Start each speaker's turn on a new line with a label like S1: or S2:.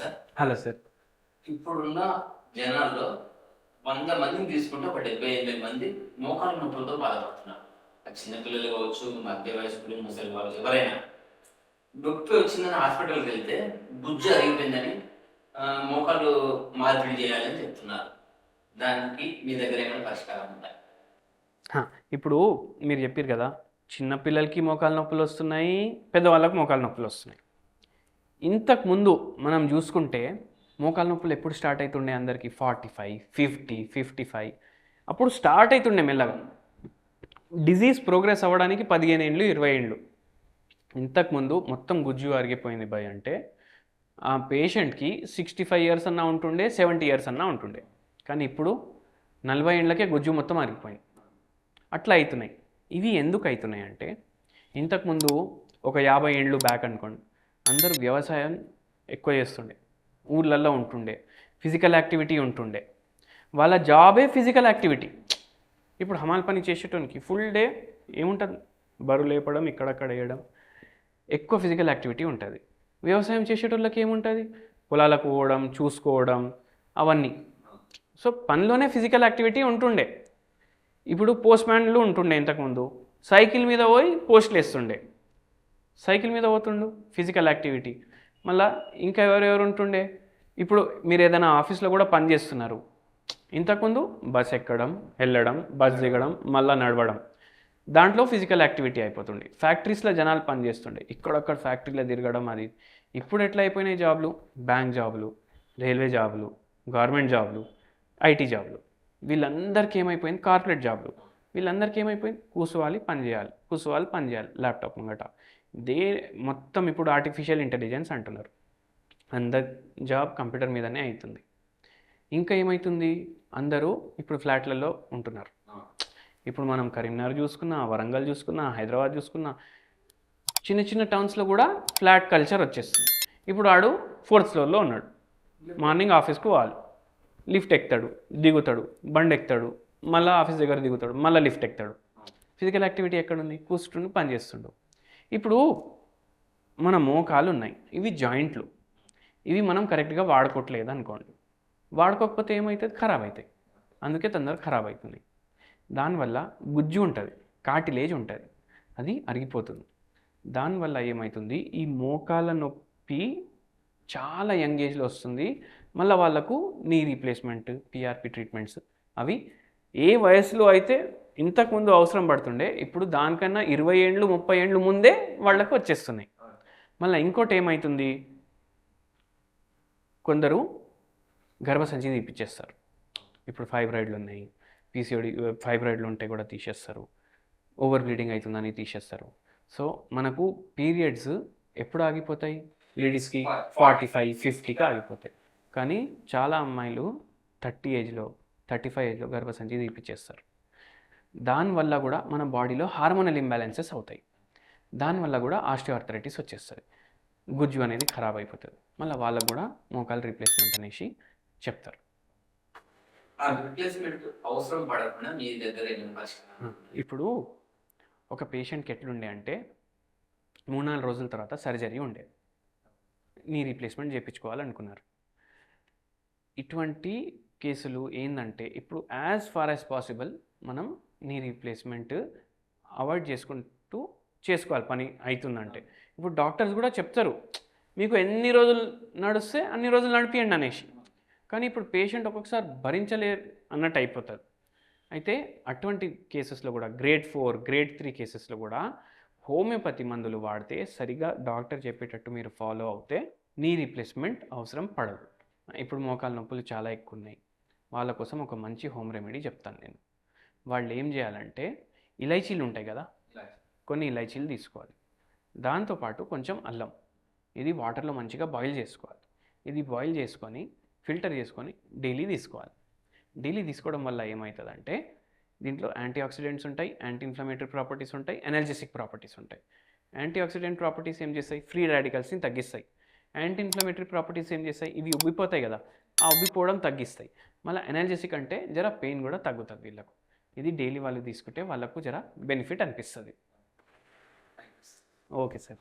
S1: Sir.
S2: Hello sir.
S1: ఇప్పుడున్న జనాల్లో వంద మందిని తీసుకుంటే ఒక డెబ్బై ఎనభై మంది మోకాళ్ళ నొప్పులతో బాధపడుతున్నారు. చిన్నపిల్లలు కావచ్చు మధ్య వయస్కులు ముసలి కావచ్చు ఎవరైనా. నొప్పి వచ్చిందని హాస్పిటల్కి వెళ్తే బుజ్జు అరిగిపోయిందని మోకాళ్ళు మార్పిడి చేయాలని చెప్తున్నారు. దానికి మీ దగ్గర ఏమైనా పరిష్కారం ఉందా?
S2: హా, ఇప్పుడు మీరు చెప్పారు కదా చిన్నపిల్లలకి మోకాలు నొప్పులు వస్తున్నాయి పెద్దవాళ్ళకి మోకాలు నొప్పులు వస్తున్నాయి. ఇంతకు ముందు మనం చూసుకుంటే మోకాలు నొప్పులు ఎప్పుడు స్టార్ట్ అవుతుండే అందరికీ? Forty five fifty fifty five. అప్పుడు స్టార్ట్ అవుతుండే మెల్లగా. డిజీజ్ ప్రోగ్రెస్ అవ్వడానికి పదిహేను ఏండ్లు ఇరవై ఏండ్లు. ఇంతకుముందు మొత్తం గుజ్జు అరిగిపోయింది భయ్ అంటే ఆ పేషెంట్కి సిక్స్టీ ఫైవ్ ఇయర్స్ అన్నా ఉంటుండే సెవెంటీ ఇయర్స్ అన్నా ఉంటుండే. కానీ ఇప్పుడు నలభై ఏండ్లకే గుజ్జు మొత్తం అరిగిపోయింది అట్లా అవుతున్నాయి ఇవి ఎందుకు అవుతున్నాయి అంటే ఇంతకుముందు ఒక యాభై ఏండ్లు బ్యాక్ అనుకోండి. అందరూ వ్యవసాయం ఎక్కువ చేస్తుండే. ఊళ్ళల్లో ఉంటుండే. ఫిజికల్ యాక్టివిటీ ఉంటుండే. వాళ్ళ జాబే ఫిజికల్ యాక్టివిటీ ఇప్పుడు హమాల్ పని చేసేటోనికి ఫుల్ డే ఏముంటుంది? బరువు లేపడం ఇక్కడక్కడ వేయడం. ఎక్కువ ఫిజికల్ యాక్టివిటీ ఉంటుంది. వ్యవసాయం చేసేటోళ్ళకి ఏముంటుంది? పొలాలకు పోవడం చూసుకోవడం అవన్నీ. సో పనిలోనే ఫిజికల్ యాక్టివిటీ ఉంటుండే. ఇప్పుడు పోస్ట్ మ్యాన్లు ఉంటుండే ఇంతకుముందు. సైకిల్ మీద పోయి పోస్టులు వేస్తుండే. సైకిల్ మీద పోతుండు ఫిజికల్ యాక్టివిటీ మళ్ళీ ఇంకా ఎవరెవరు ఉంటుండే? ఇప్పుడు మీరు ఏదైనా ఆఫీస్లో కూడా పని చేస్తున్నారు. ఇంతకుముందు బస్ ఎక్కడం వెళ్ళడం బస్ దిగడం మళ్ళీ నడవడం. దాంట్లో ఫిజికల్ యాక్టివిటీ అయిపోతుంది ఫ్యాక్టరీస్లో జనాలు పని చేస్తుండే. ఇక్కడొక్కడ ఫ్యాక్టరీలో తిరగడం అది. ఇప్పుడు ఎట్లా అయిపోయినాయి జాబ్లు? బ్యాంక్ జాబులు రైల్వే జాబులు గవర్నమెంట్ జాబ్లు ఐటీ జాబులు. వీళ్ళందరికీ ఏమైపోయింది? కార్పొరేట్ జాబ్లు. వీళ్ళందరికీ ఏమైపోయింది? కూర్చోవాలి పని చేయాలి. కూర్చోవాలి పని చేయాలి. ల్యాప్టాప్ ముంగట. దే మొత్తం ఇప్పుడు ఆర్టిఫిషియల్ ఇంటెలిజెన్స్ అంటున్నారు. అందరి జాబ్ కంప్యూటర్ మీదనే అవుతుంది ఇంకా ఏమవుతుంది అందరూ ఇప్పుడు ఫ్లాట్లలో ఉంటున్నారు. ఇప్పుడు మనం కరీంనగర్ చూసుకున్నా వరంగల్ చూసుకున్నా హైదరాబాద్ చూసుకున్నా చిన్న చిన్న టౌన్స్లో కూడా ఫ్లాట్ కల్చర్ వచ్చేస్తుంది. ఇప్పుడు ఆడు ఫోర్త్ ఫ్లోర్లో ఉన్నాడు. మార్నింగ్ ఆఫీస్కి పోవాలి లిఫ్ట్ ఎక్కుతాడు దిగుతాడు బండి ఎక్కుతాడు మళ్ళీ ఆఫీస్ దగ్గర దిగుతాడు మళ్ళీ లిఫ్ట్ ఎక్కుతాడు. ఫిజికల్ యాక్టివిటీ ఎక్కడుంది? కూర్చుండి పని చేస్తుండు. ఇప్పుడు మన మోకాలు ఉన్నాయి ఇవి జాయింట్లు. ఇవి మనం కరెక్ట్గా వాడుకోవట్లేదు అనుకోండి వాడుకోకపోతే ఏమవుతుంది ఖరాబ్ అవుతాయి అందుకే తొందర ఖరాబ్ అవుతుంది దానివల్ల గుజ్జు ఉంటుంది. కాటిలేజ్ ఉంటుంది. అది అరిగిపోతుంది. దానివల్ల ఏమవుతుంది ఈ మోకాల నొప్పి చాలా యంగ్ ఏజ్లో వస్తుంది. మళ్ళీ వాళ్ళకు నీ రీప్లేస్మెంట్ పిఆర్పి ట్రీట్మెంట్స్ అవి ఏ వయసులో అయితే ఇంతకుముందు అవసరం పడుతుండే ఇప్పుడు దానికన్నా ఇరవై ఏండ్లు ముప్పై ఏండ్లు ముందే వాళ్ళకు వచ్చేస్తున్నాయి. మళ్ళీ ఇంకోటి ఏమవుతుంది కొందరు గర్భసంచి తీపిచ్చేస్తారు. ఇప్పుడు ఫైబ్రాయిడ్లు ఉన్నాయి పీసీఓడి ఫైబ్రాయిడ్లు ఉంటే కూడా తీసేస్తారు. ఓవర్ బ్లీడింగ్ అవుతుందని తీసేస్తారు. సో మనకు పీరియడ్స్ ఎప్పుడు ఆగిపోతాయి? లేడీస్కి ఫార్టీ ఫైవ్ ఫిఫ్టీకి ఆగిపోతాయి. కానీ చాలా అమ్మాయిలు థర్టీ ఏజ్లో థర్టీ ఫైవ్ ఏజ్లో గర్భసంచి తీపిచ్చేస్తారు. దానివల్ల కూడా మన బాడీలో హార్మోనల్ ఇంబ్యాలెన్సెస్ అవుతాయి. దానివల్ల కూడా ఆస్టియోఆర్థరైటిస్ వచ్చేస్తుంది. గుజ్జు అనేది ఖరాబ్ అయిపోతుంది. మళ్ళీ వాళ్ళకు కూడా మోకాలు రీప్లేస్మెంట్ అనేసి చెప్తారు. ఇప్పుడు ఒక పేషెంట్కి ఎట్లుండే అంటే మూడు నాలుగు రోజుల తర్వాత సర్జరీ ఉండే. నీ రీప్లేస్మెంట్ చేయించుకోవాలనుకున్నారు ఇటువంటి కేసులు ఏంటంటే ఇప్పుడు యాజ్ ఫార్ యాజ్ పాసిబుల్ మనం నీ రీప్లేస్మెంట్ అవాయిడ్ చేసుకుంటూ చేసుకోవాలి పని అవుతుందంటే ఇప్పుడు డాక్టర్స్ కూడా చెప్తారు మీకు ఎన్ని రోజులు నడుస్తే అన్ని రోజులు నడిపియండి అనేసి. కానీ ఇప్పుడు పేషెంట్ ఒక్కొక్కసారి భరించలేరు అన్నట్టు అయిపోతుంది అయితే అటువంటి కేసెస్లో కూడా గ్రేడ్ ఫోర్ గ్రేడ్ త్రీ కేసెస్లో కూడా హోమియోపతి మందులు వాడితే సరిగా డాక్టర్ చెప్పేటట్టు మీరు ఫాలో అవుతే నీ రీప్లేస్మెంట్ అవసరం పడదు. ఇప్పుడు మోకాలు నొప్పులు చాలా ఎక్కువ ఉన్నాయి. వాళ్ళ కోసం ఒక మంచి హోమ్ రెమెడీ చెప్తాను నేను. వాళ్ళు ఏం చేయాలంటే ఇలైచీలు ఉంటాయి కదా కొన్ని ఇలైచీలు తీసుకోవాలి. దాంతోపాటు కొంచెం అల్లం. ఇది వాటర్లో మంచిగా బాయిల్ చేసుకోవాలి. ఇది బాయిల్ చేసుకొని ఫిల్టర్ చేసుకొని డైలీ తీసుకోవాలి. డైలీ తీసుకోవడం వల్ల ఏమవుతుందంటే దీంట్లో యాంటీ ఆక్సిడెంట్స్ ఉంటాయి యాంటీ ఇన్ఫ్లమేటరీ ప్రాపర్టీస్ ఉంటాయి ఎనర్జెసిక్ ప్రాపర్టీస్ ఉంటాయి. యాంటీ ఆక్సిడెంట్ ప్రాపర్టీస్ ఏం చేస్తాయి? ఫ్రీ రాడికల్స్ని తగ్గిస్తాయి. యాంటీ ఇన్ఫ్లమేటరీ ప్రాపర్టీస్ ఏం చేస్తాయి? ఇవి ఉబ్బిపోతాయి కదా ఆ ఉబ్బిపోవడం తగ్గిస్తాయి. మళ్ళీ ఎనర్జెసిక్ అంటే జర పెయిన్ కూడా తగ్గుతుంది వీళ్ళకు. ఇది డైలీ వాళ్ళు తీసుకుంటే వాళ్ళకు జర బెనిఫిట్ అనిపిస్తుంది. Okay sir.